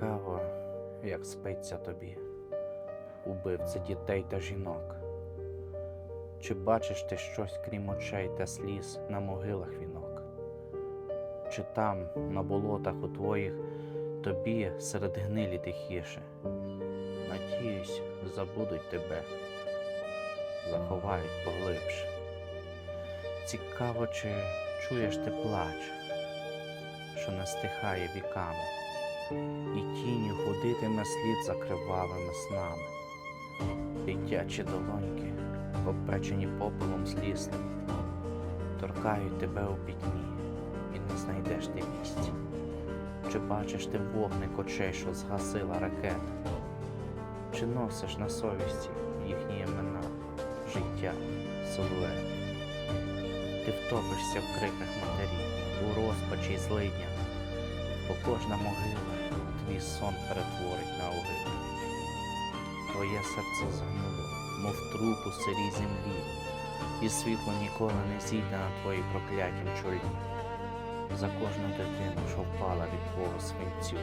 Цікаво, як спиться тобі, убивця дітей та жінок. Чи бачиш ти щось, крім очей та сліз на могилах вінок? Чи там, на болотах у твоїх, тобі серед гнилі тихіше? Надіюсь, забудуть тебе, заховають поглибше. Цікаво, чи чуєш ти плач, що не стихає віками, і тінню ходитиме слід за кривавими снами. Дитячі долоньки, попечені попелом злісним, торкають тебе у пітьмі, і не знайдеш ти місць. Чи бачиш ти вогник очей, що згасила ракета? Чи носиш на совісті їхні імена, життя, силует? Ти втопишся в криках матерів, у розпачі й злиднях, бо кожна могила твій сон перетворить на огиду. Твоє серце згнуло, мов труп у сирій землі, і світло ніколи не зійде на твоїй проклятім чолі. За кожну дитину, що впала від твого свинцю,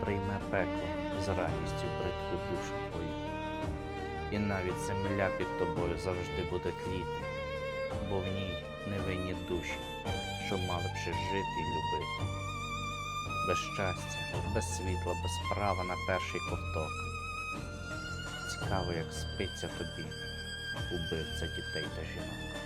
прийме пекло з радістю бридку душу твою. І навіть земля під тобою завжди буде тліти, бо в ній невинні душі, що мали б ще жити і любити. Без щастя, без світла, без права на перший ковток. Цікаво, як спиться тобі, убивця дітей та жінок.